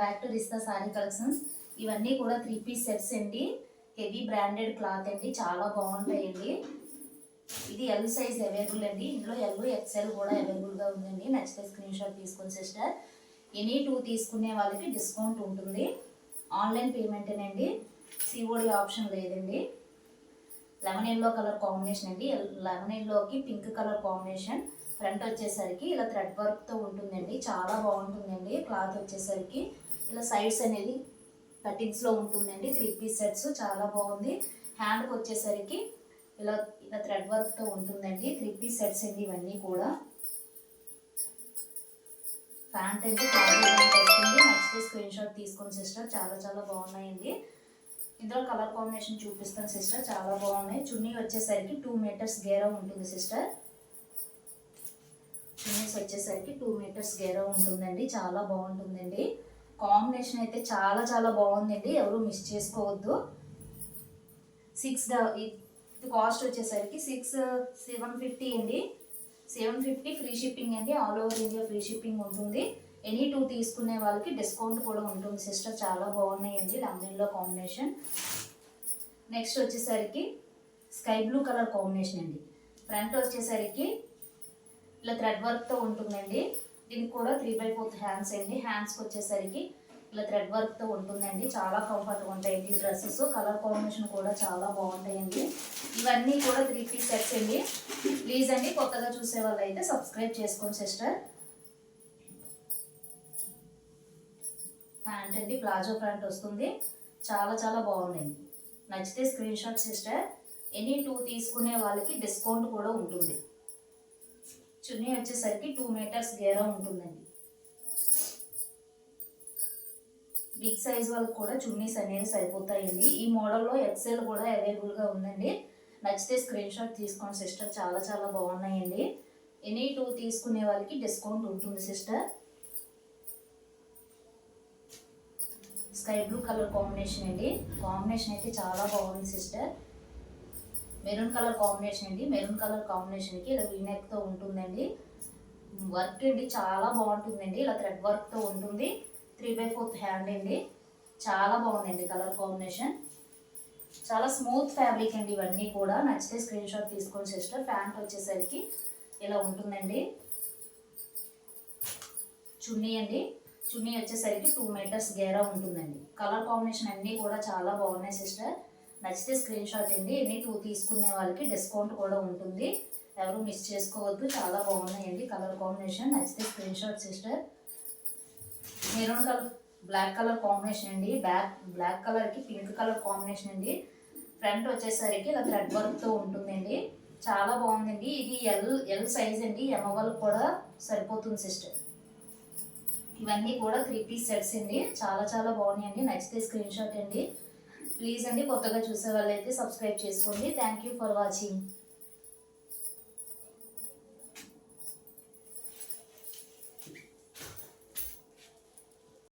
Back to Rista sari collections ఇవన్నీ కూడా three piece sets అండి. హెవీ బ్రాండెడ్ క్లాత్ అండి. చాలా బాగుంటాయండి. ఇది ఎల్ సైజ్ అవైలబుల్ అండి. ఇందులో ఎల్ ఎక్స్ఎల్ కూడా అవైలబుల్గా ఉందండి. నచ్చితే స్క్రీన్ షాట్ తీసుకుని సిస్టర్ ఎనీ టూ తీసుకునే వాళ్ళకి డిస్కౌంట్ ఉంటుంది. ఆన్లైన్ పేమెంటేనండి సిఓడి ఆప్షన్ లేదండి. లెమన్ ఎల్లో కలర్ కాంబినేషన్ అండి. లెమన్ ఎల్లోకి పింక్ కలర్ కాంబినేషన్ ఫ్రంట్ వచ్చేసరికి ఇలా థ్రెడ్ వర్క్తో ఉంటుందండి. చాలా బాగుంటుందండి. క్లాత్ వచ్చేసరికి. ఇలా సైడ్స్ అనేది కటింగ్స్లో ఉంటుందండి. త్రీ పీస్ సెట్స్ చాలా బాగుంది. హ్యాండ్కి వచ్చేసరికి ఇలా ఇలా థ్రెడ్ వర్క్తో ఉంటుందండి. త్రీ పీస్ సెట్స్ అండి ఇవన్నీ కూడా. ప్యాంట్ అయితే నెక్స్ట్ వస్తుంది. స్క్రీన్ షాట్ తీసుకోండి సిస్టర్ చాలా చాలా బాగున్నాయండి. ఇందులో కలర్ కాంబినేషన్ చూపిస్తాను సిస్టర్ చాలా బాగున్నాయి. చున్నీ వచ్చేసరికి టూ మీటర్స్ గేరా ఉంటుంది సిస్టర్ చున్నీస్ వచ్చేసరికి టూ మీటర్స్ గేరా ఉంటుందండి. చాలా బాగుంటుందండి. కాంబినేషన్ అయితే చాలా చాలా బాగుందండి. ఎవరు మిస్ చేసుకోవద్దు. సిక్స్ ఇది కాస్ట్ వచ్చేసరికి సిక్స్ సెవెన్ ఫిఫ్టీ అండి. సెవెన్ ఫిఫ్టీ ఫ్రీ షిప్పింగ్ అండి. All over India free shipping ఉంటుంది. ఎనీ టూ తీసుకునే వాళ్ళకి డిస్కౌంట్ కూడా ఉంటుంది. సిస్టర్ చాలా బాగున్నాయండి లెమన్లో కాంబినేషన్. నెక్స్ట్ వచ్చేసరికి స్కై బ్లూ కలర్ కాంబినేషన్ అండి. ఫ్రంట్ వచ్చేసరికి ఇలా థ్రెడ్ వర్క్తో ఉంటుందండి. దీనికి కూడా త్రీ బై ఫోర్త్ హ్యాండ్స్ అండి. హ్యాండ్స్కి వచ్చేసరికి ఇలా థ్రెడ్ వర్క్తో ఉంటుందండి. చాలా కంఫర్ట్గా ఉంటాయండి ఈ డ్రెస్సెస్ కలర్ కాంబినేషన్ కూడా చాలా బాగుంటాయండి. ఇవన్నీ కూడా త్రీ పీస్ సెట్స్ అండి. ప్లీజ్ అండి కొత్తగా చూసే వాళ్ళు అయితే సబ్స్క్రైబ్ చేసుకోండి సిస్టర్ ప్యాంట్ అండి ప్లాజో ప్యాంట్ వస్తుంది. చాలా చాలా బాగుందండి. నచ్చితే screenshot sister any two తీసుకునే వాళ్ళకి డిస్కౌంట్ కూడా ఉంటుంది. చున్నీ వచ్చేసరికి టూ మీటర్స్ గేరా ఉంటుందండి. బిగ్ సైజ్ వాళ్ళకి కూడా చున్నీస్ అనేవి సరిపోతాయండి. ఈ మోడల్లో ఎక్సెల్ కూడా అవైలబుల్గా ఉందండి. నచ్చితే స్క్రీన్ షాట్ తీసుకోండి సిస్టర్ చాలా చాలా బాగున్నాయండి. ఎనీ టూ తీసుకునే వాళ్ళకి డిస్కౌంట్ ఉంటుంది sister sky blue colour combination అండి. కాంబినేషన్ అయితే చాలా బాగుంది సిస్టర్ మెరూన్ కలర్ కాంబినేషన్ అండి. మెరూన్ కలర్ కాంబినేషన్కి ఇలా వీనెక్తో ఉంటుందండి. వర్క్ అండి చాలా బాగుంటుందండి. ఇలా థ్రెడ్ వర్క్తో ఉంటుంది. త్రీ బై ఫోర్త్ హ్యాండ్ అండి. చాలా బాగుందండి కలర్ కాంబినేషన్. చాలా స్మూత్ ఫ్యాబ్రిక్ అండి ఇవన్నీ కూడా. నచ్చితే స్క్రీన్ షాట్ తీసుకోండి సిస్టర్ ప్యాంట్ వచ్చేసరికి ఇలా ఉంటుందండి. చున్నీ అండి. చున్నీ వచ్చేసరికి టూ మీటర్స్ గేరా ఉంటుందండి. కలర్ కాంబినేషన్ అన్నీ కూడా చాలా బాగున్నాయి సిస్టర్ నచ్చితే స్క్రీన్ షాట్ అండి. ఎన్ని టూ తీసుకునే వాళ్ళకి డిస్కౌంట్ కూడా ఉంటుంది. ఎవరు మిస్ చేసుకోవద్దు. చాలా బాగున్నాయండి. కలర్ కాంబినేషన్ నచ్చితే screenshot sister maroon colour black colour combination అండి. బ్లాక్ బ్లాక్ కలర్కి పింక్ కలర్ కాంబినేషన్ అండి. ఫ్రంట్ వచ్చేసరికి ఇలా థ్రెడ్ వర్క్తో ఉంటుందండి. చాలా బాగుందండి. ఇది ఎల్ ఎల్ సైజ్ అండి. ఎమవల్ కూడా సరిపోతుంది సిస్టర్ ఇవన్నీ కూడా త్రీ పీస్ సెట్స్ అండి. చాలా చాలా బాగున్నాయండి. నచ్చితే స్క్రీన్ షాట్ అండి. ప్లీజ్ అండి కొత్తగా చూసే వాళ్ళైతే సబ్స్క్రైబ్ చేసుకోండి. Thank you for watching